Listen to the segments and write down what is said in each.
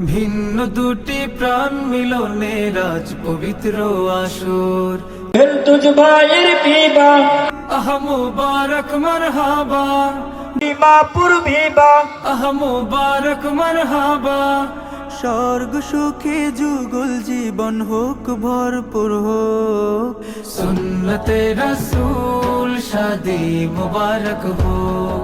ভিন্ন দুটি প্রাণ মিলনে রাজ পবিত্র আসর আহ মুবারক মারহাবা। ডিমাপুর ভিবা আহ মুবারক মারহাবা। স্বর্গ সুখে যুগল জীবন হোক ভরপুর হোক। সুন্নতে রসুল শাদি মুবারক হোক।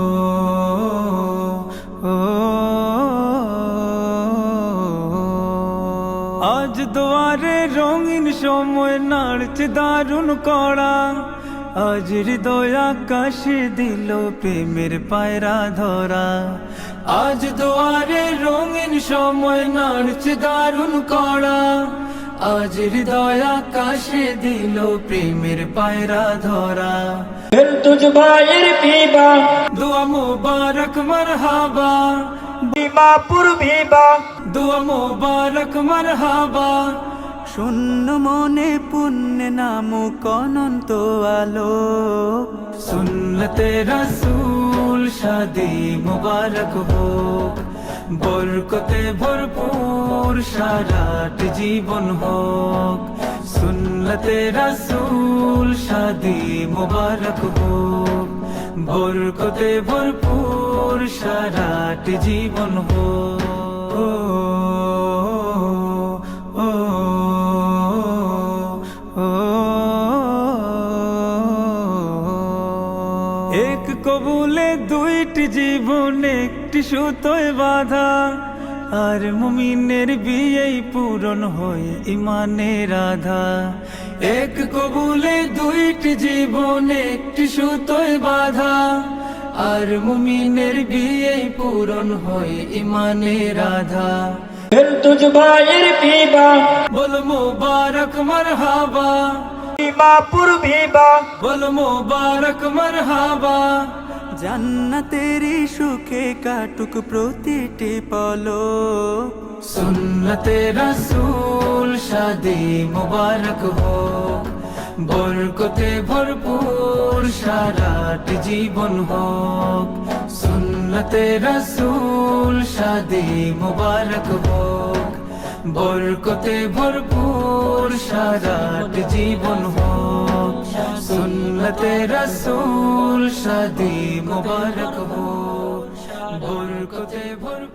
দুয়ারে রঙিন সময় নাড়ছে দারুণ করা আজ হৃদয় আকাশে দিল প্রেমের পায়রা ধরা। আজ দুয়ারে রঙিন সময় নাড়ছে দারুণ করা আজ হৃদয় আকাশে দিল প্রেমের পায়রা ধরা। তুঝ ভাইয়ের পিবা দোয়া মুবারক মারহাবা। ডিমাপুর ভিবা দোয়া মুবারক, মারহাবা। শূন্য মনে পুণ্য নাম অনন্ত আলো সুন্নতে রসুল শাদি মুবারক হোক। বরকতে ভরপুর সারাট জীবন হোক। সুন্নতে রসুল শাদি মুবারক হোক। বরকতে ভরপুর সারাট জীবন হোক। এক কবুলে দুইটি জীবন, একটি সুতোয় বাধা। আর মুমিনের বিয়েই পূরণ হয়ে ইমানের রাধা এক কবুলে দুইটি জীবন, একটি সুতোয় বাধা। আর মুমিনের বিয়েই পূরণ হয়ে ইমানের রাধা। দিল তুঝ ভাইয়ের পিবা বল মুবারক মারহাবা। ডিমাপুর ভিবা বল মুবারক মারহাবা। জান্নাতেরি সুখে কাটুক প্রতিটি পলো সুন্নতে রসুল শাদি মুবারক হো বরকতে ভরপুর সারাট জীবন হোক। সুন্নতে রসুল শাদি মুবারক হোক। বরকতে ভরপুর সারাট জীবন হোক। সুন্নতে রসুল শাদি মুবারক হোক। বরকতে ভরপুর